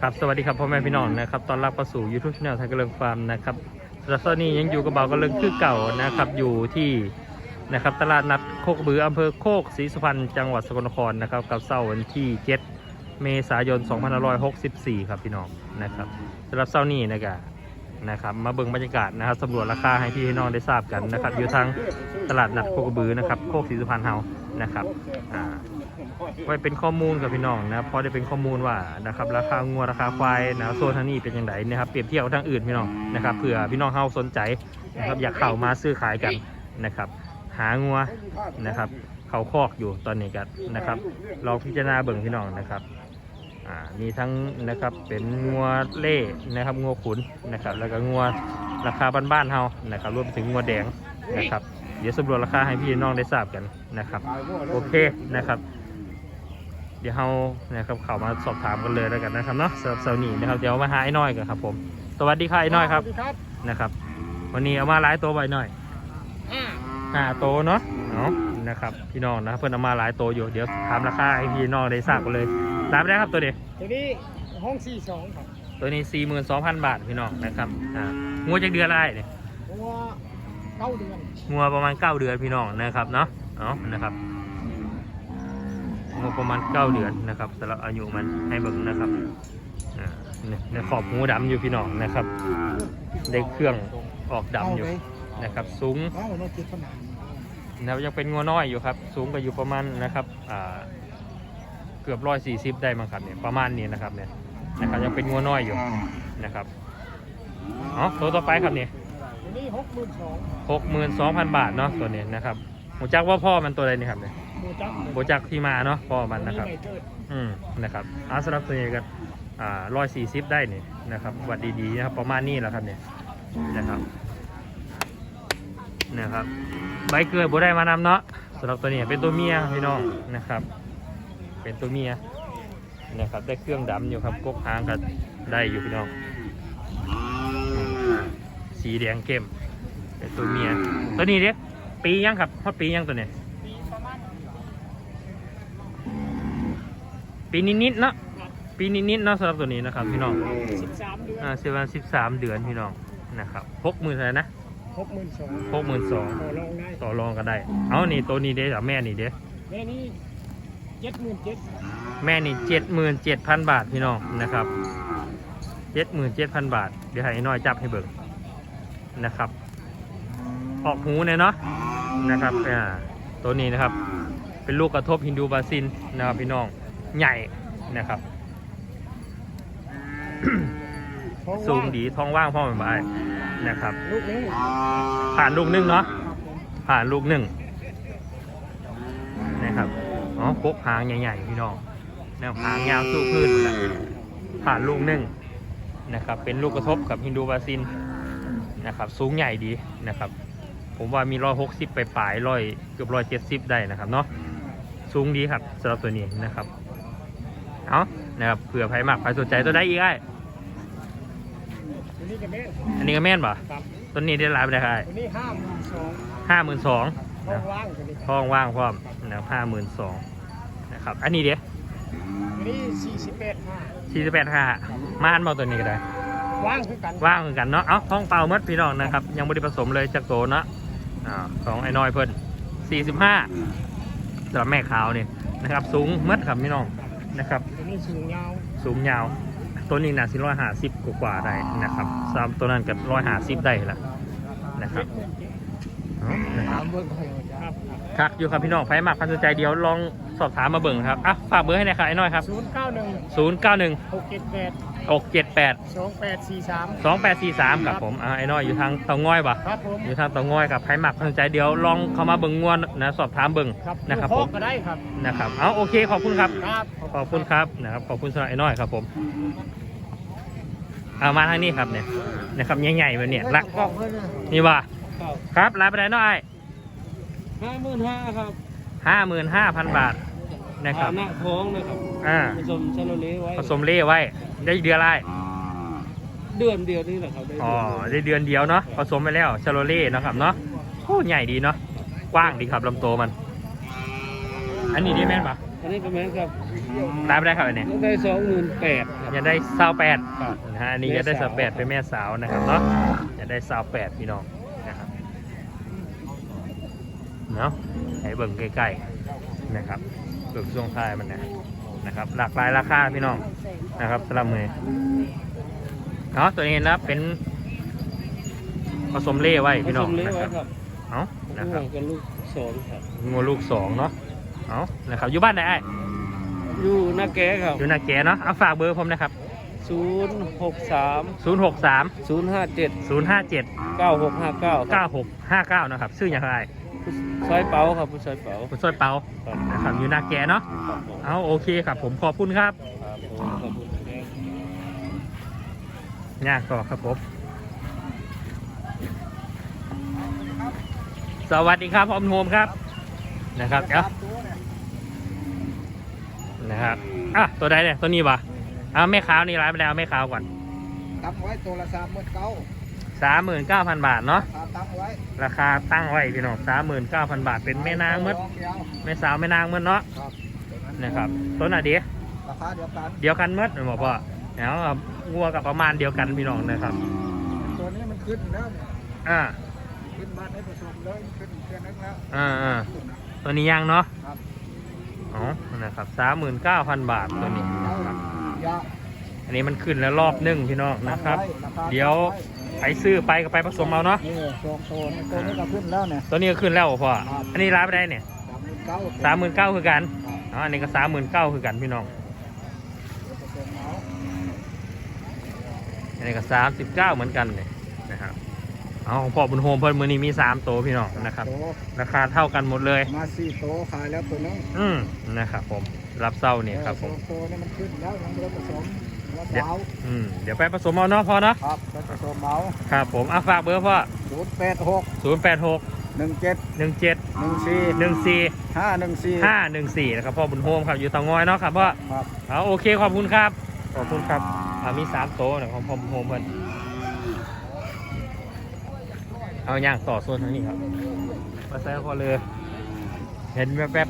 ครับสวัสดีครับพ่อแม่พี่น้องนะครับตอนรับเข้าสู่ยูทูบช anel ไทยกระเลิงฟาร์มนะครับสำหรับตอนนี้ยังอยู่กับเบากระเลิงคือเก่านะครับอยู่ที่นะครับตลาดนัดโคกบืออำเภอโคกศรีสุพรรณจังหวัดสกลนครนะครับกับเสาร์วันที่ 7 เมษายน 2564 ครับพี่น้องนะครับสำหรับเสาร์นี้นะครับนะครับมาเบิ่งบรรยากาศนะครับสำรวจราคาให้พี่ให้น้องได้ทราบกันนะครับอยู่ทางตลาดนัดโคกบือนะครับโคกศรีสุพรรณเฮานะครับอ่า ไว้เป็นข้อมูลกับพี่น้องนะเพราะได้เป็นข้อมูลว่านะครับราคางัวราคาควายนะโซนทางนี้เป็นยังไงนะครับเปรียบเทียบกับทางอื่นพี่น้องนะครับเผื่อพี่น้องเฮาสนใจนะครับอยากเข้ามาซื้อขายกันนะครับ หางัวนะครับ เขาคอกอยู่ตอนนี้กันนะครับลองพิจารณาเบิ่งพี่น้องนะครับมีทั้งนะครับเป็นงัวเล่นะครับงัวขุนนะครับ แล้วก็งัวราคาบ้านๆเฮานะครับรวมไปถึงงัวแดงนะครับ เดี๋ยวสำรวจราคาให้พี่น้องได้ทราบกันนะครับ โอเคนะครับ เดี๋ยวเรานะครับเข้ามาสอบถามกันเลยแล้วกันนะครับเนาะสำหรับเซานี่นะครับเดี๋ยวมาหาไอ้น้อยกันครับผม สวัสดีค่ะไอ้น้อยครับสวัสดีครับนะครับ วันนี้เอามาหลายตัวไว้หน่อยอ่าห้าตัวเนาะเนาะนะครับพี่น้องนะเพื่อนเอามาหลายตัวอยู่เดี๋ยวถามราคาให้พี่น้องได้ทราบกันเลยรับได้ครับตัวนี้ตัวนี้ห้องสี่สองครับตัวนี้สี่หมื่นสองพันบาทพี่น้องนะครับอ่างัวจากเดือนอะไรเนี่ยเพราะว่าเก้าเดือนงัวประมาณเก้าเดือนพี่น้องนะครับเนาะเอานะครับ งัวประมาณเก้าเดือนนะครับสำหรับอายุมันให้เบิ่งนะครับอ่าเนี่ยในขอบหูดำอยู่พี่น้องนะครับได้เครื่องออกดำอยู่นะครับสูงเอ้าเราเจ็ดขนาดนะครับยังเป็นงัวน้อยอยู่ครับ สูงก็อยู่ประมาณนะครับอ่าเกือบร้อยสี่สิบได้มั้งครับเนี่ยประมาณนี้นะครับเนี่ยนะครับยังเป็นงัวน้อยอยู่นะครับอ๋อตัวต่อไปครับเนี่ยตัวนี้หกหมื่นสองหกหมื่นสองพันบาทเนาะตัวนี้นะครับหูจักว่าพ่อมันตัวอะไรนี่ครับเนี่ย โบจักที่มาเนาะพอมันนะครับ อืมนะครับอาสำหรับตัวนี้กันอ่าร้อยสี่สิบได้เนี่ยนะครับวัดดีๆนะครับประมาณนี้แหละครับเนี่ยนะครับนะครับใบเกลือบ่ได้มานำเนาะสำหรับตัวนี้เป็นตัวเมียพี่น้องนะครับ เป็นตัวเมียนะครับได้เครื่องดำอยู่ครับกกหางกันได้อยู่พี่น้อง สีแดงเข้มเป็นตัวเมีย ตัวนี้เด็กปียังครับพอดปียังตัวเนี้ย ปีประมาณ ปีนิดๆเนาะปีนิดๆเนาะสำหรับตัวนี้นะครับพี่น้องสิบสามเดือนอ่าเซวันสิบสามเดือนพี่น้องนะครับหกหมื่นเท่าไหร่นะหกหมื่นสองหกหมื่นสองต่อรองได้ต่อรองกันได้ เอานี่ตัวนี้เด้อแม่นี่เด้แม่นี้เจ็ดหมื่นเจ็ดแม่นี่เจ็ดหมื่นเจ็ดพันบาทพี่น้องนะครับเจ็ดหมื่นเจ็ดพันบาท เดี๋ยวให้น้อยจับให้เบิ่งนะครับ ออกหูเนี่ยเนาะนะครับอ่าตัวนี้นะครับ เป็นลูกกระทบฮินดูบาซินนะครับพี่น้อง ใหญ่นะครับท้อสูงว่างดีท้องว่างพ่อไม่บายนะครับ ลูกนี้ผ่านลูกหนึ่งเนาะครับผมผ่านลูกหนึ่งนะครับอ๋อพกหางใหญ่ๆพี่น้องแนวหางยาวสู้พืชหมดแล้วผ่านลูกหนึ่งนะครับ เป็นลูกกระทบกับฮินดูบาซินนะครับ สูงใหญ่ดีนะครับ ผมว่ามีร้อยหกสิบไปปลายร้อยเกือบร้อยเจ็ดสิบได้นะครับเนาะสูงดีครับสำหรับตัวนี้นะครับ เอานะครับเผื่อใครมากใครสนใจตัวได้อีกไอ้ตัวนี้กับแม่อันนี้ก็แม่นป่ะครับตัวนี้ได้รายไปได้ไอ้ตัวนี้ห้าหมื่นสองห้าหมื่นสองท้องว่างตัวนี้ท้องว่างพร้อมนะครับห้าหมื่นสองนะครับอันนี้เดี๋ยวตัวนี้สี่สิบแปดห้าสี่สิบแปดห้าม่านมาตัวนี้ก็ได้ว่างคือกันว่างเหมือนกันเนาะเอ้าท้องเปล่าหมัดพี่น้องนะครับ ยังไม่ได้ผสมเลยจากโตเนาะอ่าของไอ้น้อยเพิ่นสี่สิบห้าสำหรับแม่ขาวนี่นะครับ สูงหมัดครับพี่น้องนะครับตัว นี้สูงยาวสูงยาว ตัวนี้นะสิร้อยห้าสิบกว่าๆได้นะครับสามตัวนั้นกับร้อยห้าสิบได้ละนะครับเอานะครับเบอร์ครับคักอยู่ครับพี่น้องไฟมากพันสนใจเดียวลองสอบถามมาเบิ่งครับอะฝากเบอร์ให้หน่อยครับไอ้น้อยครับศูนย์เก้าหนึ่งศูนย์เก้า หนึ่งหกเจ็ดแปดหกเจ็ดแปดสองแปดสี่สามสองแปดสี่สามครับผมอ่าไอ้น้อยอยู่ทางเตาง่อยปะครับผมอยู่ทางเตาง่อยกับไฟหมักพันสนใจเดียวลองเข้ามาเบิ่งงวนนะสอบถามเบิ่งครับนะครับลูกผโคมกก็ได้ครับนะครับเอาโอเคขอบคุณครับครับขอบคุณครับนะครับขอบคุณสำหรับไอ้น้อยครับผมเอามาทางนี้ครับเนี่ยนะครับใหญ่ๆแบบเนี้ยรักกล่องเลยนะนี่ว่าครับรับไปได้น้อยห้าหมื่นห้าครับห้าหมื่นห้าพันบาท นะครับหน้าท้องนะครับอ่าผสมชาโลเล่ไว้ผสมเล่ไว้ ได้เดือนอะไรเดือนเดียวนี่แหละครับได้อ๋อได้เดือนเดียวเนาะผสมไปแล้วชาโลเล่นะครับเนาะโอ้ใหญ่ดีเนาะกว้างดีครับลำตัวมัน อันนี้ดีแม่นปะคอันนี้ประมาณครับได้ไม่ได้ครับอันนี้ต้องได้สองหมื่นแปดครับอยากได้สาวแปดครับนะฮะอันนี้อยากได้สาวแปดเป็นแม่สาวนะครับเนาะอยากได้สาวแปดพี่น้องนะครับเนาะให้เบิ่งใกล้ๆนะครับ เบิ่งช่วงท้ายมันนะนะครับ หลากหลายราคาพี่น้องนะครับสำหรับมือเนาะตัวนี้นะเป็นผสมเล่ไว้พี่น้องนะครับเอานะครับงัวกับลูกสองครับงัวลูกสองเนาะเอานะครับ อยู่บ้านไหนไอ้อยู่นาแก่ครับอยู่นาแกเนาะเอาฝากเบอร์ผมนะครับศูนย์หกสาม0 6 3ศูนย์ห้าเจ็ด0 5 7เก้าหกห้าเก้า9 6 5 9นะครับ ชื่ออย่างไร ซอยเป๋าครับผู้ซอยเป๋าคุณซอยเปาครับนะครับอยู่นาแกเนาะครับผมเอาโอเคครับ ผมขอบคุณครับครับผมขอบคุณครับ ยากต่อครับผมสวัสดีครับอมโฮมครับนะครับเอ้านะครับอะตัวใดเนี่ยตัวนี้ปะเอาแม่ขาวนี่ร้ายไปแล้วแม่ขาวก่อน ตั้งไว้ตัวละสามหมื่นเก้า สามหมื่นเก้าพันบาทเนาะถ้าตั้งไว้ราคาตั้งไว้พี่น้องสามหมื่นเก้าพันบาทเป็นแม่นางเมื่อเดียวแม่สาวแม่นางเมื่อเนาะครับนะครับต้นอะเดียราคาเดียวกันเดียวกันเมื่อหมอพ่อแล้วงัวกับประมาณเดียวกันพี่น้องนะครับตัวนี้มันขึ้นแล้วอ่าขึ้นบ้านให้ผสมเลยขึ้นเพื่อนนึงแล้วอ่าอ่าตัวนี้ยังเนาะครับอ๋อนะครับสามหมื่นเก้าพันบาทตัวนี้เอานะครับยาอันนี้มันขึ้นแล้วรอบหนึงพี่น้องนะครับตั้งไว้ราคาเดี๋ยวไปซื้อไปก็ไปผสมเอาเนาะนี่สองตัวนี่ตัวนี้ก็ขึ้นแล้วเนี่ยตัวนี้ก็ขึ้นแล้วพ่อครับอันนี้ร้ายไปได้เนี่ยสามหมื่นเก้าสามหมื่นเก้าคือกันอ๋ออันนี้ก็สามหมื่นเก้าคือกันพี่น้องอันนี้ก็สามสิบเก้าเหมือนกันเลยนะครับเอาของพ่อบุญโฮมเพิ่นมือนี้มีสามตัวพี่น้องนะครับตัวราคาเท่ากันหมดเลย มาสี่ตัวขายแล้วตัวนึงอืมนะครับผมรับเศร้านี่ครับผมสองตัวนี่มันขึ้นแล้วยังไม่ได้ผสมแล้ว เดี๋ยวสาวอืมเดี๋ยวไปผสมเอาเนาะพอเนาะครับไปผสมเมาครับผมอะฝากเบอร์พ่อศูนย์แปดหกศูนย์แปดหกหนึ่งเจ็ดหนึ่งเจ็ดหนึ่งสี่หนึ่งสี่ห้าหนึ่งสี่ห้าหนึ่งสี่นะครับพ่อบุญโฮมครับอยู่เตางอยเนาะครับพ่อครับเอาโอเคขอบคุณครับขอบคุณครับอ่ามีสามโต๊ะนะครับพ่อบุญโฮมเพิ่นเอาย่างต่อโซนทางนี้ครับมาใส่พอเลย เห็นแวบ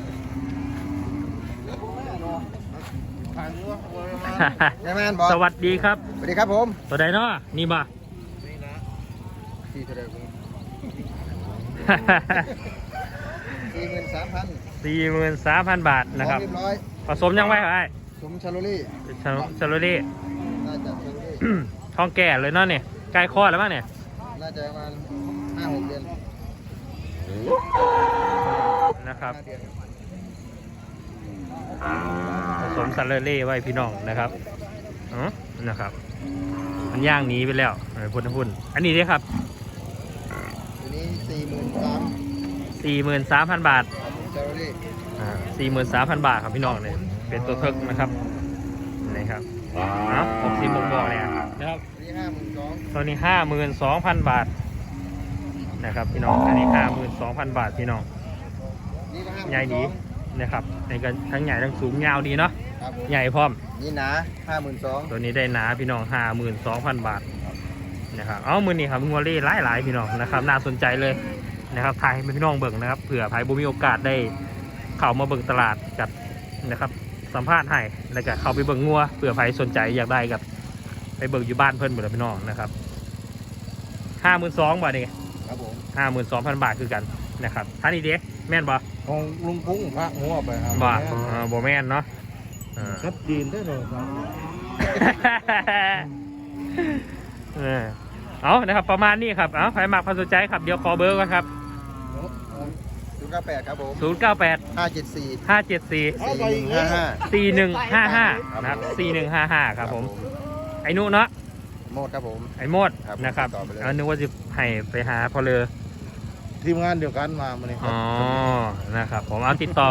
แม่แม่นบอๆสวัสดีครับสวัสดีครับผมตัวใดเนาะนี่บ่สี่เท่าไหร่สี่หมื่นสามพันสี่หมื่นสามพันบาทนะครับเรียบร้อยผสมยังไว้ไอ้สมชาโลลี่ชาชาโลลี่น่าจะชาโลลี่ท้องแก่เลยเนาะเนี่ยใกล้คลอดแล้วมั้งเนี่ยน่าจะประมาณห้าหกเดือนนะครับห้าเดือนผ สมซาเลเล่ไว้พี่น้องนะครับอ๋อนะครับ มันย่างหนีไปแล้วเออพุ่นพุ่นอันนี้เนี่ยครับทีนี้สี่หมื่นสามสี่หมื่นสามพันบาทชาโลลี่อ่าสี่หมื่นสามพันบาทครับพี่น้องเนี่ยเป็นตัวเทิกนะครับนี่ครับเอาหกสิบหกบอกเนี่ยนะครับทีนี้ห้าหมื่นสองตัวนี้ห้าหมื่นสองพันบาทนะครับพี่น้องอันนี้ห้าหมื่นสองพันบาทพี่น้องนี่ก็ห้าใหญ่ดีนะครับในกันทั้งใหญ่ทั้งสูงยาวดีเนาะ ครับผมใหญ่พร้อม นี่หนาห้าหมื่นสองตัวนี้ได้หนาพี่น้องห้าหมื่นสองพันบาทนะครับเอามือนี้ครับงัวเล่หลายหลายๆพี่น้องนะครับ น่าสนใจเลยนะครับถ่ายให้พี่น้องเบิ่งนะครับเผื่อภายบุมีโอกาสได้เข้ามาเบิ่งตลาดกับนะครับ สัมภาษณ์ให้แล้วก็เข้าไปเบิ่งงัวเผื่อใครสนใจอยากได้กับ ไปเบิ่งอยู่บ้านเพิ่นหมดเลยพี่น้องนะครับห้าหมื่นสองบาทนี่ครับผมห้าหมื่นสองพันบาทคือกันนะครับท่านนี้เด็กแม่นบ่ของลุงพุ้งพระหัวไปครับบ่อ่าบ่แม่นเนาะอ่า ชัดจีนได้เลยครับเออเอานะครับ ประมาณนี้ครับ เอาใครมากพอสนใจครับ เดี๋ยวขอเบอร์ก่อนครับศูนย์เก้าแปดครับผม0 9 8 ห้าเจ็ดสี่5 7 4สี่ห้าห้า4 1 5 5นะครับ4 1 5 5 ครับผม ไอ้นุเนาะ โมดครับผม ไอ้โมดครับนะครับต่อไปเลยเอานึกว่าจะให้ไปหาพอเลยทีมงานเดียวกันมาวันนี้ครัอ๋อนะครับ ผมเอาติดต่อ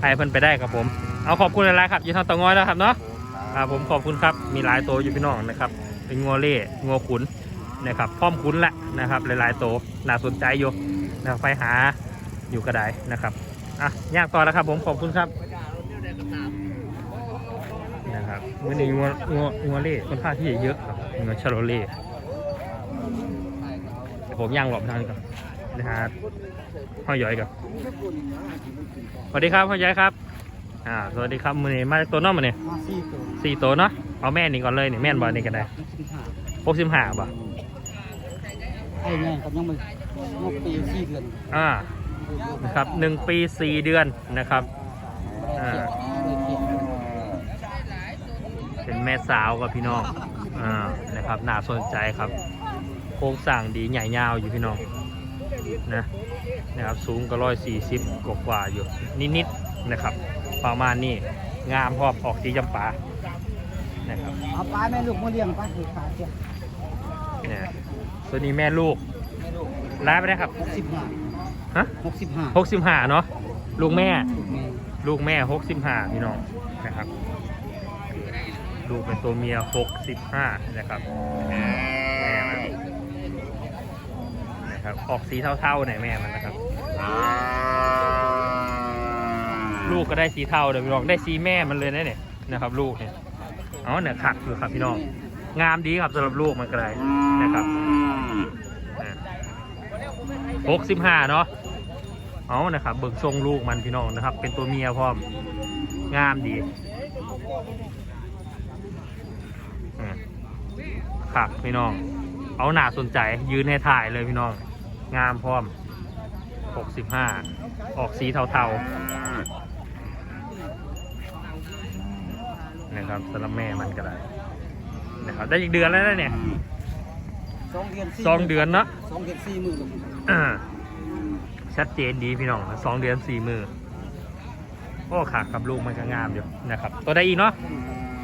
ให้เพิ่นไปได้ครับผม เอาขอบคุณหลายๆครับอยี่ทางเตางอยแล้วครับเนาะครับผมขอบคุณครับมีหลายตัวอยู่พี่น้องนะครับ เป็นงัวเล่งัวขุนนะครับพร้อมขุนแหละนะครับ หลายๆตัวน่าสนใจอยู่นะครับไปหาอยู่กระไดนะครับอะยากต่อแล้วครับ ผมขอบคุณครับนะครับวันนี้งัวงัวงัวเล่ค่อนข้างที่จะเยอะครับงัวชาโลเล่เดี๋ยวผมย่างหลบทางก่อนนะฮะพ่อย้อยกับสวัสดีครับพ่อย้อยครับ อ่าสวัสดีครับมือนี้มาจากตัวน้องมาเนี่ยมาสี่ตัวสี่ตัวเนาะเอาแม่นี่ก่อนเลยนี่แม่นบอลนี่กันได้สิบห้าหกสิบห้าบ่ไอ้แม่กับยังไม่นกปีสี่เดือนอ่านะครับหนึ่งปีสี่เดือนนะครับอ่าเป็นแม่สาวกับพี่น้องอ่านะครับน่าสนใจครับ โครงสร้างดีใหญ่ยาวอยู่พี่น้องนะนะครับสูงก็ร้อยสี่สิบกว่าๆอยู่นิดๆนะครับ ประมาณนี้งามพร้อมออกสีจำปานะครับเอาปลาแม่ลูกมาเลี้ยงปลาถือขาเจ้าเนี่ยตัวนี้แม่ลูกแม่ลูกร้ายไปได้ครับหกสิบห้าฮะหกสิบห้าหกสิบห้าเนาะลูกแม่ ลูกแม่ลูกแม่หกสิบห้าพี่น้องนะครับ ลูกเป็นตัวเมียหกสิบห้านะครับแม่มันนะครับออกสีเทาๆหน่อยแม่มันนะครับ ลูกก็ได้สีเทาเดี๋ยวพี่น้องได้สีแม่มันเลยนะเนี่ยนะครับ ลูกเนี่ยอ๋อเนี่ยขัดอยู่ครับพี่น้องงามดีครับสำหรับลูกมันก็ได้นะครับหกสิบห้าเนาะเอานะครับเบิกทรงลูกมันพี่น้องนะครับ เป็นตัวเมียพร้อมงามดีอืมครับพี่น้อง เอาหนาสนใจยืนให้ถ่ายเลยพี่น้อง งามพร้อมหกสิบห้าออกสีเทาๆ นะครับสำหรับแม่มันก็ได้นะครับได้อีกเดือนแล้วนะเนี่ยสองเดือนสองเดือนเนาะสองเดือนสี่หมื่นอ่าชัดเจนดีพี่น้องสองเดือนสี่มือโอ้ขากับลูกมันก็งามอยู่นะครับ ตัวได้อีกเนาะ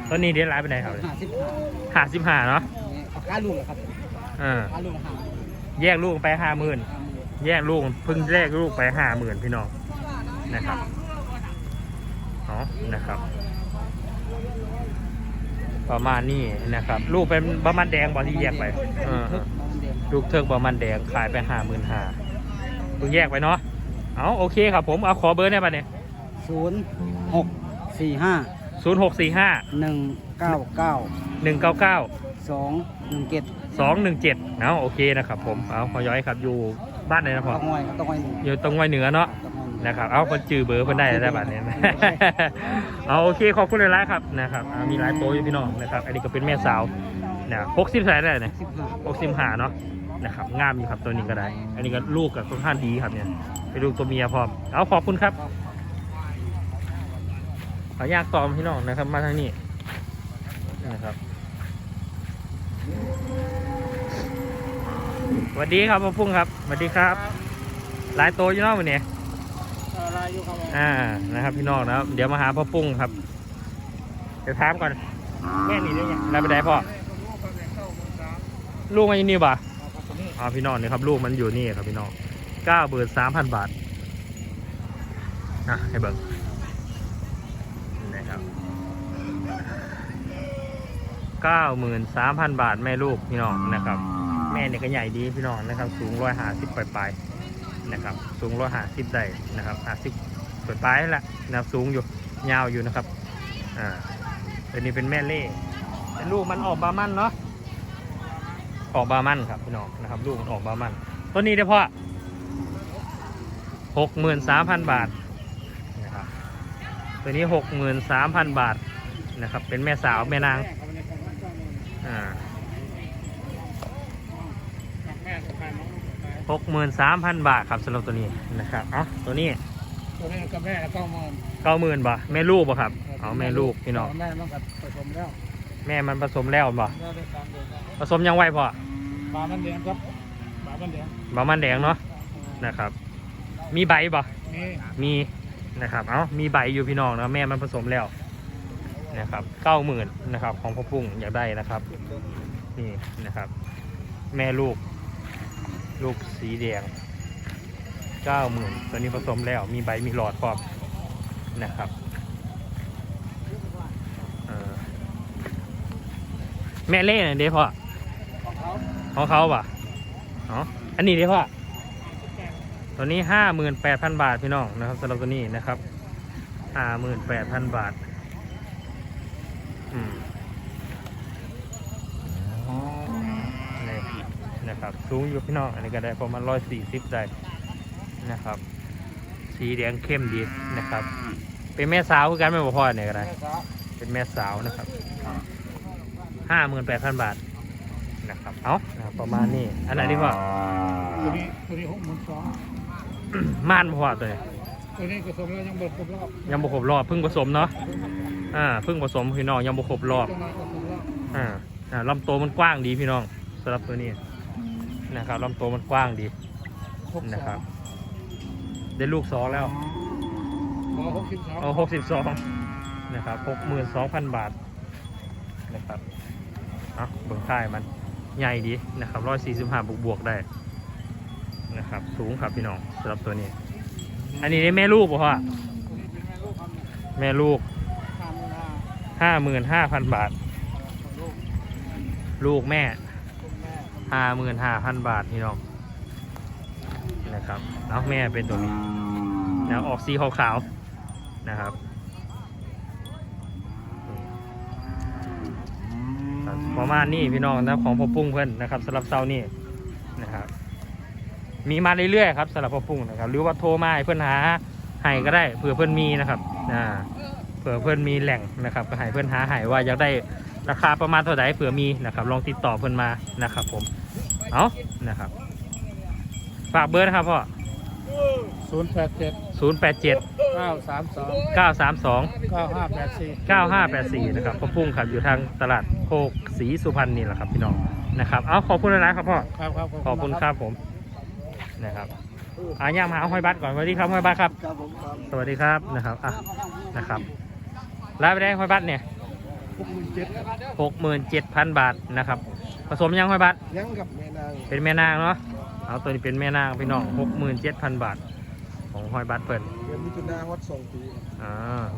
ตัวนี้เดี๋ยวไลน์ไปไหนครับห้าสิบห้าห้าสิบห้าเนาะเอาค่าลูกเหรอครับอ่าค่าลูกห้าแยกลูกไปห้าหมื่นแยกลูกเพิ่งแยกลูกไปห้าหมื่นพี่น้องนะครับเนาะนะครับ ประมาณนี้นะครับ ลูกเป็นประมาณแดงบอที่แยกไปเออเพิ่มมาเดือนลูกเทิกประมาณแดงขายไปห้าหมื่นห้าเพิ่งแยกไปเนาะเอาโอเคครับผมเอาขอเบอร์ได้ปะเนี่ยศูนย์หกสี่ห้าศูนย์หกสี่ห้าหนึ่งเก้าเก้าหนึ่งเก้าเก้าสองหนึ่งเจ็ดสองหนึ่งเจ็ดเอาโอเคนะครับผมเอาขอย้อยครับอยู่บ้านไหนนะพ่อต้องไว้ต้องไว้หนึ่งอยู่ตรงไว้เหนือเนาะต้องไว้ห นะครับ เอาคนจือเบอร์เพิ่นได้แล้วได้บัดนี้เอาโอเคขอบคุณเลยละครับนะครับอ่ามีหลายโตวอยู่พี่น้องนะครับ อันนี้ก็เป็นแม่สาวนะหกสิบสายได้เนี่ยหกสิบหาเนาะนะครับงามอยู่ครับตัวนี้ก็ได้ อันนี้ก็ลูกกับค่อนข้างดีครับเนี่ยเป็นลูกตัวเมียพร้อม เอาขอบคุณครับขอยากตอมพี่น้องนะครับมาทางนี้นะครับสวัสดีครับพ่อพุ่งครับสวัสดีครับ หลายโตอยู่นาะวันนี้ อะไรอยู่ครับอ่านะครับ พี่น้องนะครับ เดี๋ยวมาหาพ่อปุ้งครับเดี๋ยวถามก่อนแม่หนีได้ยังแล้วไปไหนพ่อลูกมันอยู่นี่ป่ะอ๋อพี่น้องนี่ครับ ลูกมันอยู่นี่ครับพี่น้องเก้าเบิร์สามพันบาทอะให้เบิ่งนะครับเก้าหมื่นสามพันบาทแม่ลูกพี่น้องนะครับ แม่เนี่ยก็ใหญ่ดีพี่น้องนะครับ สูงร้อยห้าสิบปลายๆ นะครับ สูงร้อยห้าสิบได้นะครับห้าสิบปลายๆนั่นแหละนะครับสูงอยู่ยาวอยู่นะครับอ่าตัวนี้เป็นแม่เล่เป็นลูกมันออกบามันเนาะออกบามันครับพี่น้องนะครับลูกมันออกบามันตัวนี้เด้อพ่อหกหมื่นสามพันบาทนะครับตัวนี้หกหมื่นสามพันบาทนะครับเป็นแม่สาวแม่นาง อ่า หกหมื่นสามพันบาทครับสำหรับตัวนี้นะครับเอ๋อตัวนี้ตัวนี้กับแม่แล้วก็มอนเก้าหมื่นบ่แม่ลูกบ่ครับเอาแม่ลูกพี่น้องแม่มันกับผสมแล้ว แม่มันผสมแล้วบ่แล้วได้ตามเดือนผสมยังไวพอปลามันแดงครับปลามันแดงบามันแดงเนาะนะครับ มีใบบ่นี่มีนะครับเอ้ามีใบอยู่พี่น้องนะแม่มันผสมแล้วนะครับเก้าหมื่นนะครับของพ่อปุ้งอยากได้นะครับ นี่นะครับ แม่ลูก ลูกสีแดงเก้าหมื่นตัวนี้ผสมแล้วมีใบมีหลอดพร้อมนะครับแม่เล่หน่อยเด้พ่อของเขาของเขาป่ะอ๋ออันนี้เด้พ่อตัวนี้ห้าหมื่นแปดพันบาทพี่น้องนะครับสำหรับตัวนี้นะครับห้าหมื่นแปดพันบาท อืมนี่ นะครับสูงอยู่พี่น้องอันนี้ก็ได้ประมาณร้อยสี่สิบได้นะครับ สีแดงเข้มดีนะครับ เป็นแม่สาวคือกันแม่บ่พ่อเนี่ยก็ได้เป็นแม่สาวนะครับห้าหมื่นแปดพันบาทนะครับเอานะครับประมาณนี้อันไหนดีพ่อตัวนี้ตัวนี้หกหมื่นสองม่านบ่พ่อตัวนี้ตัวนี้ก็สมแล้วยังเบิกครบรอบยังบ่ครบรอบเพิ่งผสมเนาะอ่าเพิ่งผสมพี่น้องยังบ่ครบรอบตัวนี้ก็สมรอบอ่าอ่าลำตัวมันกว้างดีพี่น้องสำหรับตัวนี้ นะครับลำตัวมันกว้างดีหกนะครับ ได้ลูกสองแล้วหมอหกสิบสองเอาหกสิบสองนะครับหกหมื่นสองพันบาทนะครับเอาเบิ่งค่ายมันใหญ่ดีนะครับร้อยสี่สิบห้าบวกบวกๆได้นะครับสูงครับพี่น้องสำหรับตัวนี้ อันนี้ได้แม่ลูกป่ะพ่อแม่ลูกทำเวลาห้าหมื่นห้าพันบาท ลูกลูกแม่คุณแม่ ห้าหมื่นห้าพันบาทพี่น้องนะครับเอาแม่เป็นตัวนี้แล้วออกสีขาวๆนะครับครับประมาณนี้พี่น้องนะของพ่อปุ้งเพื่อนนะครับสำหรับเซานี่นะครับมีมาเรื่อยๆครับสำหรับพ่อปุ้งนะครับหรือว่าโทรมาให้เพื่อนหาให้ก็ได้เผื่อเพื่อนมีนะครับอ่าเผื่อเพื่อนมีแหล่งนะครับก็ให้เพื่อนหาให้ว่าอยากได้ราคาประมาณเท่าไหร่เผื่อมีนะครับลองติดต่อเพื่อนมานะครับผม เอานะครับฝากเบอร์นะครับพ่อศูนย์แปดเจ็ดศูนย์แปดเจ็ดเก้าสามสองเก้าสามสองเก้าห้าแปดสี่เก้าห้าแปดสี่นะครับพ่อปุ้งครับอยู่ทางตลาดโคกศรีสุพรรณนี่แหละครับพี่น้องนะครับเอาขอบคุณนะครับพ่อครับครับขอบคุณครับผมนะครับอาย่ามาเอาห้อยบัตรก่อนสวัสดีครับห้อยบัตรครับครับผมครับ สวัสดีครับนะครับอะนะครับรายไปได้ห้อยบัตรเนี่ยหกหมื่นเจ็ดหกหมื่นเจ็ดพันบาทนะครับ ผสมยังห้อยบัตรยังกับแม่นางเป็นแม่นางเนาะเอาตัวนี้เป็นแม่นางพี่น้องหกหมื่นเจ็ดพันบาท ของห้อยบัตรเปิดเดือนมิถุนาวัดสองปีอ่า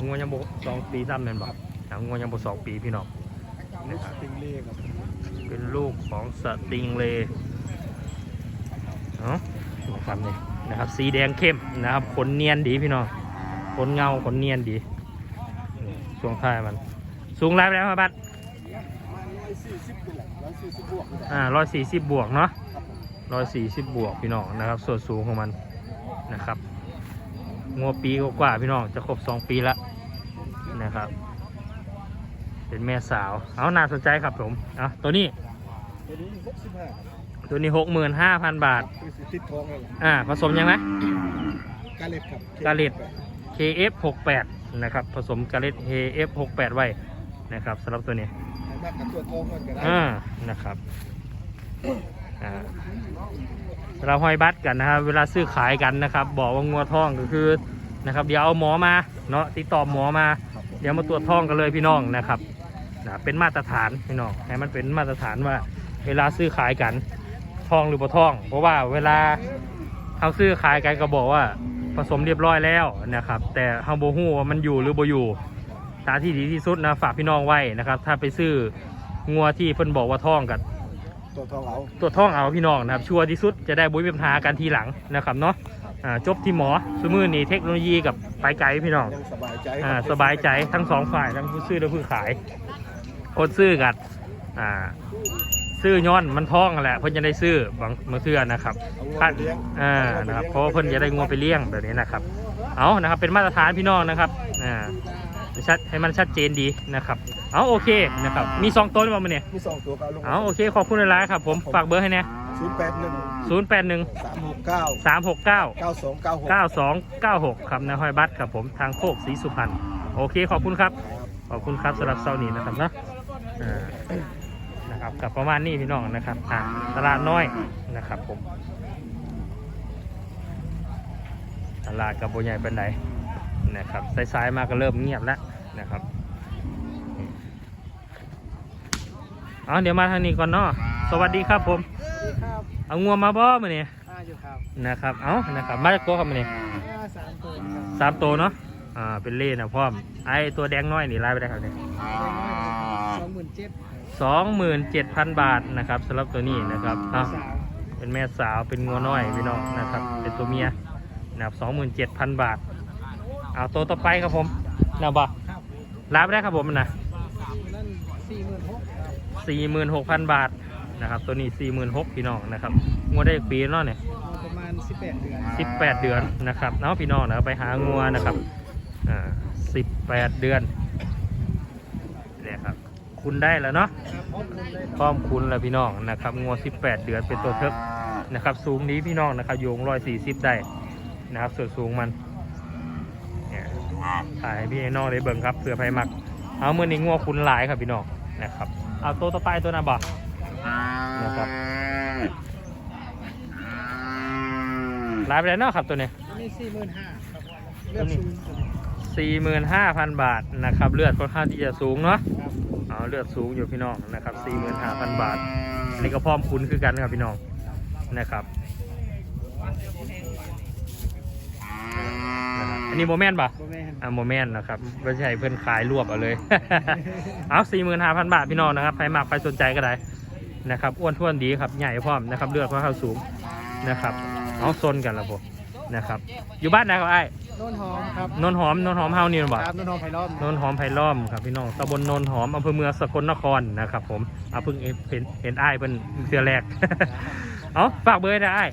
งัวยังบสองปีซ้ำเนินบอกอ่างัวยังบสองปีพี่น้องลูกสติงเล่ครับเป็นลูกของสติงเลย์เนาะนะครับนี่นะครับ สีแดงเข้มนะครับขนเนียนดีพี่น้องขนเงาขนเนียนดีนี่ช่วงท้ายมัน สูงไรไปแล้วครับบัตร ร้อยสี่สิบบวกร้อยสี่สิบบวกอ่าร้อยสี่สิบบวกเนาะร้อยสี่สิบบวกพี่น้องนะครับ ส่วนสูงของมันนะครับงัวปีกว่าๆพี่น้องจะครบสองปีละนะครับ เป็นแม่สาว เอาน่าสนใจครับผมเอาตัวนี้ ตัวนี้หกสิบห้าตัวนี้หกหมื่นห้าพันบาทคือสิติดทองเลยอ่า ผสมยังไงกาเล็ดครับกาเล็ด KF 68 นะครับ ผสมกาเลต KF 68 ไว้นะครับสำหรับตัวนี้ มากกับตัวทองกันก็ได้อ่านะครับอ่าเราห้อยบัตรกันนะครับ เวลาซื้อขายกันนะครับ บอกว่างัวท้องก็คือนะครับ เดี๋ยวเอาหมอมาเนาะติดต่อหมอมา เดี๋ยวมาตรวจท้องกันเลยพี่น้องนะครับนะเป็นมาตรฐานพี่น้องให้มันเป็นมาตรฐานว่า เวลาซื้อขายกันท้องหรือบ่ท้อง เพราะว่าเวลาเขาซื้อขายกันก็บอกว่าผสมเรียบร้อยแล้วนะครับ แต่เฮาบ่ฮู้ว่ามันอยู่หรือบ่อยู่ ทางที่ดีที่สุดนะฝากพี่น้องไว้นะครับ ถ้าไปซื้องัวที่เพิ่นบอกว่าท้องกันตัวทองเอาตรวจท้องเอาพี่น้องนะครับ ชัวร์ที่สุดจะได้บุ้ยมีปัญหากันทีหลังนะครับเนาะอ่าจบที่หมอสมือนี้เทคโนโลยีกับไปไกลพี่น้องยังสบายใจอ่าสบายใจทั้งสองฝ่ายทั้งผู้ซื้อและผู้ขายคนซื้อกันอ่าซื้อย้อนมันท้องนั่นแหละเพิ่นจะได้ซื้อบางบางเทื่อนะครับเอางัวคัดไปเลี้ยงอ่านะครับเพราะว่าเพิ่นจะได้งัวไปเลี้ยงแบบนี้นะครับ เอานะครับเป็นมาตรฐานพี่น้องนะครับอ่า ชัดให้มันชัดเจนดีนะครับ เอาโอเคนะครับ มีสองตัวนี่บ่มันเนี่ย มีสองตัวก็เอาลงเอาโอเค ขอบคุณหลายๆครับ ผมฝากเบอร์ให้แน่ศูนย์แปดหนึ่งศูนย์แปดหนึ่งสามหกเก้าสามหกเก้าเก้าสองเก้าหกเก้าสองเก้าหกครับนะห้อยบัตรครับผมทางโคกศรีสุพรรณโอเคขอบคุณครับ ขอบคุณครับสำหรับเซานี้นะครับเนาะอ่านะครับกับประมาณนี้พี่น้องนะครับอ่าตลาดน้อยนะครับผมตลาดกับโบใหญ่เป็นไดน นะครับสายๆมาก็เริ่มเงียบแล้วนะครับเอาเดี๋ยวมาทางนี้ก่อนเนาะสวัสดีครับผมครับเอางัวมาบ่มาเนี่ยห้าอยู่ครับนะครับเอานะครับมาจากตัวครับมาเนี่ยสามตัวสามตัวเนาะอ่าเป็นเล่นะพร้อมไอตัวแดงน้อยนี่ไล่ไปได้ครับเนี่ยสองหมื่นเจ็ดสองหมื่นเจ็ดพันบาทนะครับสำหรับตัวนี้นะครับอะสาวเป็นแม่สาวเป็นงัวน้อยพี่น้องนะครับเป็นตัวเมียนะครับสองหมื่นเจ็ดพันบาท เอาตัวต่อไปครับผมนะบ่ครับรับได้ครับผมนะนั่นสี่หมื่นหกครับสี่หมื่นหกพันบาทนะครับ ตัวนี้สี่หมื่นหกพี่น้องนะครับงัวได้ปีแล้วเนาะเนี่ยประมาณสิบแปดเดือนสิบแปดเดือนนะครับเนาะพี่น้องนะครับไปหางัวนะครับอ่าสี่แปดเดือนเนี่ยครับคุณได้แล้วเนาะพร้อมคุณแล้วพี่น้องนะครับงวสิบแปดเดือนเป็นตัวเทิกนะครับ สูงนี้พี่น้องนะครับโยงร้อยสี่สิบได้นะครับส่วนสูงมันเนี่ย ถ่ายให้พี่น้องได้เบิ่งครับเผื่อใครมัก เอามือนี้งัวคุณหลายครับพี่น้องนะครับ เอาตัวต่อไปตัวนาบะนะครับหลายไปแล้วเนาะครับตัวนี้นี่สี่หมื่นห้าเลือกศูนย์สี่หมื่นห้าพันบาทนะครับ เลือดค่อนข้างที่จะสูงเนาะเอาเลือดสูงอยู่พี่น้องนะครับสี่หมื่นห้าพันบาทอันนี้ก็พร้อมคุณคือกันครับพี่น้องนะครับนะครับ อันนี้โมเมนต์ปะโบแม่นอ่าโมเมนต์นะครับไม่ใช่เพื่อนขายรวบเอาเลย เอาสี่หมื่นห้าพันบาทพี่น้องนะครับใครมากใครสนใจก็ได้นะครับอ้วนท้วนดีครับใหญ่พร้อมนะครับเลือดค่อนข้างสูงนะครับเอาซนกันแล้วผมนะครับ อยู่บ้านไหนครับไอ้โนนหอมครับนนหอมนนหอมเฮานี่หรือเปล่าครับโนนหอมไผ่ล้อมนนหอมไผ่ล้อมครับพี่น้องตำบลนนหอมอำเภอเมืองสกลนครนะครับผมเอาเพิ่งเห็นเห็นเห็นอ้ายเพิ่นเทือแรก เอาฝากเบอร์ได้อ้าย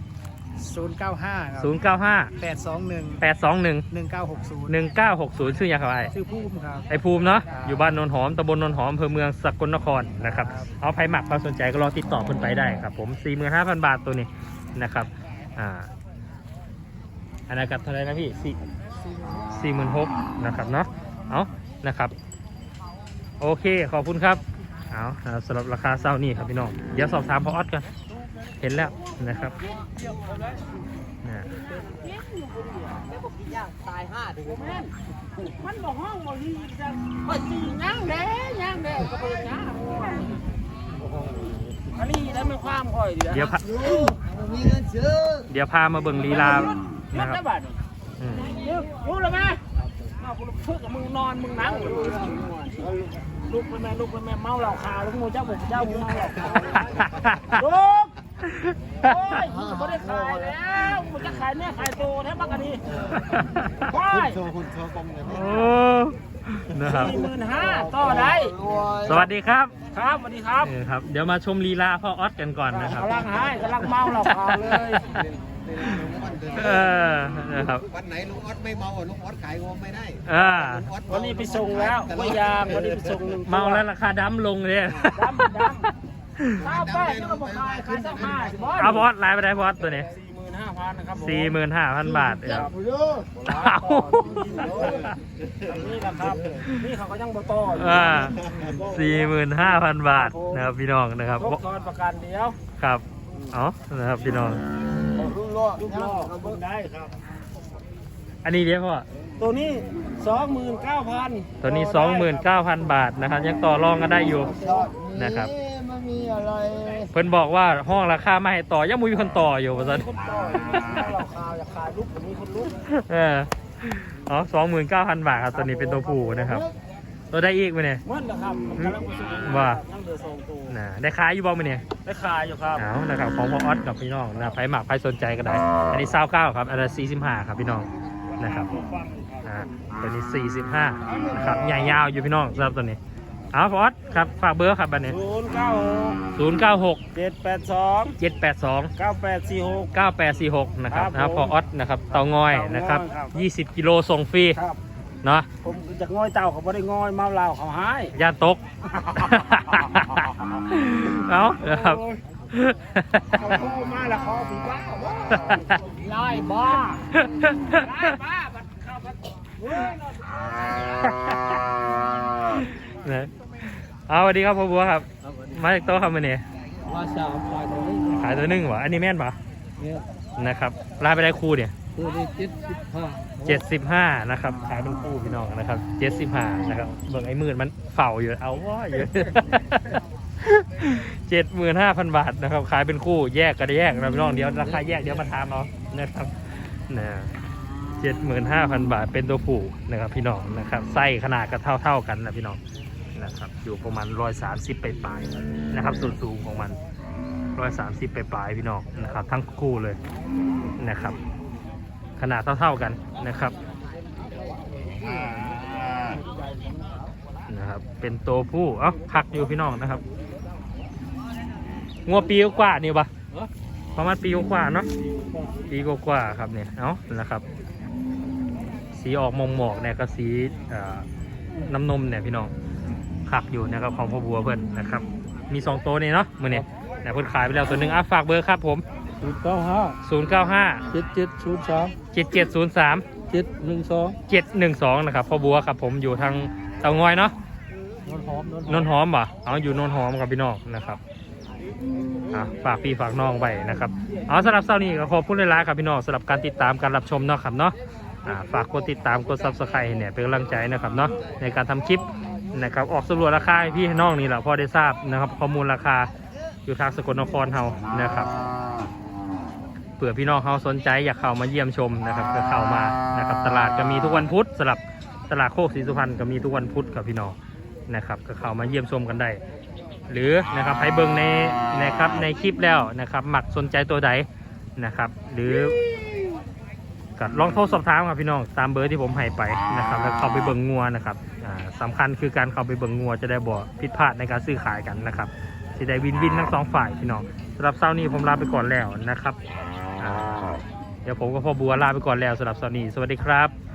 ศูนย์เก้าห้าครับศูนย์เก้าห้าแปดสองหนึ่งแปดสองหนึ่งหนึ่งเก้าหกศูนย์หนึ่งเก้าหกศูนย์ชื่อยังครับไอ้ชื่อภูมิครับ ไอภูมิเนาะครับอยู่บ้านนนหอมตำบลนนหอมอำเภอเมืองสกลนครนะครับครับเอาไผ่หมักความสนใจก็ลองติดต่อเพิ่นไปได้ครับผมสี่หมื่นห้าพันบาทตัวนี้นะครับ อ่าอันนั้นกับเท่าไหรนะพี่สี่สี่หมื่นหกนะครับเนาะ เอานะครับ โอเค ขอบคุณครับ เอานะครับสำหรับราคาเศร้านี่ครับพี่น้อง เดี๋ยวสอบถามพอออดกัน เห็นแล้วนะครับนะมันบอกห้องบอกนี่จะไปตีย่างแด้ย่างแด้ก็ไปย่างอันนี้แล้วความค่อยเดี๋ยวพามีเบื้อเดี๋ยวพามาเบิ่งลีลานะครัได้บบัดอืมยุดยุดเลยไหมเอาคุณเพื่อกับมึงนอนมึงนั่งลูกเป็นแม่ลูกเป็นแม่เมาเหล้าขาลูกมูเจ้าบุกเจ้ามึงเมาเหล้าขาลูก โอ้ยมึงไม่ได้ขายแล้วมึงจะขายเนี่ยขายโตแท้ปะกันนี่โอ้ยโชว์คุณโชว์กลมเลยโอ้นะครับสี่หมื่นห้าต่อได้สวัสดีครับครับสวัสดีครับเออครับ เดี๋ยวมาชมลีลาพ่อออสกันก่อนนะครับกำลังหายกำลังเมาเหล้าขาวเลยเออนะครับวันไหนลุงออดไม่เมาอะลุงออดขายงวงไม่ได้อ่าลุงออดวันนี้ไปส่งแล้วกล้วยยางวันนี้ไปส่งหนึ่งเมาแล้วราคาดำลงเลยดำดำข้าวแป้งนี่ก็บอกขายขายสักห้าสิบบาทเอาบอสไลน์ไปได้บอสตัวนี้สี่หมื่นห้าพันนะครับผมสี่หมื่นห้าพันบาทเออครับเอานี่แหละครับ นี่เขาก็ยังบ่ต่ออยู่อ่าสี่หมื่นห้าพันบาทนะครับพี่น้องนะครับครบก่อนประกันเดียวครับเอานะครับพี่น้องลูกล้อครับผมได้ครับ อันนี้เดี๋ยวพ่อ ตัวนี้สองหมื่นเก้าพันตัวนี้สองหมื่นเก้าพันบาทนะครับ ยังต่อรองกันได้อยู่ นะครับ มันมีอะไรเพิ่นบอกว่าห้องราคาไม่ให้ต่อยังมุ้ยคนต่ออยู่ว่าซั่นคนต่อเราข่าวอยากขายลูกผมมีคนลูกเอออ๋อสองหมื่นเก้าพันบาทครับตัวนี้เป็นตัวผู้นะครับ ตัวได้อีกไหมเนี่ย เมื่อนะครับกำลังไปส่งว่า นั่งเดือดส่งตัวนะได้ขายอยู่บ้างไหมเนี่ยได้ขายอยู่ครับเอานะครับของพอออสกับพี่น้องนะไผหมักไผสนใจก็ได้ อันนี้เศร้าเก้าครับอันนี้สี่สิบห้าครับพี่น้องนะครับอ่าตัวนี้สี่สิบห้านะครับใหญ่ยาวอยู่พี่น้องสำหรับตัวนี้ เอาพอออสครับฝากเบอร์ครับบันนี้ศูนย์เก้าหกศูนย์เก้าหกเจ็ดแปดสองเจ็ดแปดสองเก้าแปดสี่หกเก้าแปดสี่หกนะครับครับนะพอออสนะครับเตางอยนะครับเตางอยครับยี่สิบกิโลส่งฟรีครับเนาะผมจะง่อยเต่าเขาไม่ได้ง่อยเมาเหล้าเขาหายย่านตกเอานะครับเขาโทรมาแล้วเขาผีบ้าบ้าไล่บ้าไล่บ้าบัดเข้าบัดเฮ้ย นะเอาสวัสดีครับพ่อบัวครับ มาจากโต๊ะครับวันนี้ว่าสามพันเลยขายตัวหนึ่งวะอันนี้แม่นปะเนี่ยนะครับรายไปได้คู่เนี่ยตัวนี้เจ็ดสิบห้าเจ็ดสิบห้านะครับขายเป็นคู่พี่น้องนะครับเจ็ดสิบห้านะครับเบิ่งไอ้หมื่นมันเฝ้าอยู่เอาว่าอยู่เจ็ดหมื่นห้าพันบาทนะครับขายเป็นคู่แยกก็ได้แยกนะพี่น้องเดี๋ยวราคาแยกเดี๋ยวมาทามเอานะครับนะเจ็ดหมื่นห้าพันบาทเป็นตัวผู้นะครับพี่น้องนะครับไส้ขนาดก็เท่าเท่าๆกันนะพี่น้อง นะครับ อยู่ประมาณร้อยสามสิบไปปลายๆนะครับ ส่วนสูงของมันร้อยสามสิบไปปลายๆพี่น้องนะครับ ทั้งคู่เลยนะครับ ขนาดเท่าๆกันนะครับนะครับ เป็นตัวผู้เอ้าพักอยู่พี่น้องนะครับงัวปีกว่านี่ปะประมาณปีกว่าเนาะปีกว่าครับเนี่ยเอ้านะครับ สีออกมองหมอกเนี่ยก็สีน้ำนมเนี่ยพี่น้อง ขักอยู่นะครับของพ่อบัวเพื่อนนะครับ มีสองตัวนี่เนาะมือเนี่ยแต่เพิ่นขายไปแล้วตัวหนึ่งอะฝากเบอร์ครับผมศูนย์เก้าห้า095 เจ็ดเจ็ดศูนย์สาม7703 เจ็ดหนึ่งสอง712นะครับพ่อบัวครับผมอยู่ทางเตางอยเนาะ นนหอมนนหอมป่ะเอาอยู่นนหอมครับพี่น้องนะครับอะฝากพี่ฝากน้องไว้นะครับเอาสำหรับเช้านี้ก็ขอบคุณหลายๆครับพี่น้องสำหรับการติดตามการรับชมเนาะครับเนาะอ่าฝากกดติดตามกดซับสไครต์เนี่ยเป็นกำลังใจนะครับเนาะในการทำคลิป นะครับออกสำรวจราคาให้พี่น้องนี่แหละพอได้ทราบนะครับ ข้อมูลราคาอยู่ทางสกลนครเฮานะครับเผื่อพี่น้องเขาสนใจอยากเข้ามาเยี่ยมชมนะครับก็เข้ามานะครับตลาดก็มีทุกวันพุธสำหรับตลาดโคกศรีสุพรรณก็มีทุกวันพุธครับพี่น้องนะครับก็เข้ามาเยี่ยมชมกันได้ หรือนะครับใครเบิ่งในนะครับในคลิปแล้วนะครับหมักสนใจตัวใดนะครับ หรือก็ลองโทรสอบถามครับพี่น้องตามเบอร์ที่ผมให้ไปนะครับแล้วเข้าไปเบิ่งงัวนะครับ สำคัญคือการเข้าไปเบิ่งงัวจะได้บ่ผิดพลาดในการซื้อขายกันนะครับจะได้วินวินทั้งสองฝ่ายพี่น้องสำหรับเช้านี้ผมลาไปก่อนแล้วนะครับอ่าเดี๋ยวผมกับพ่อบัวลาไปก่อนแล้วสำหรับเช้านี้สวัสดีครับ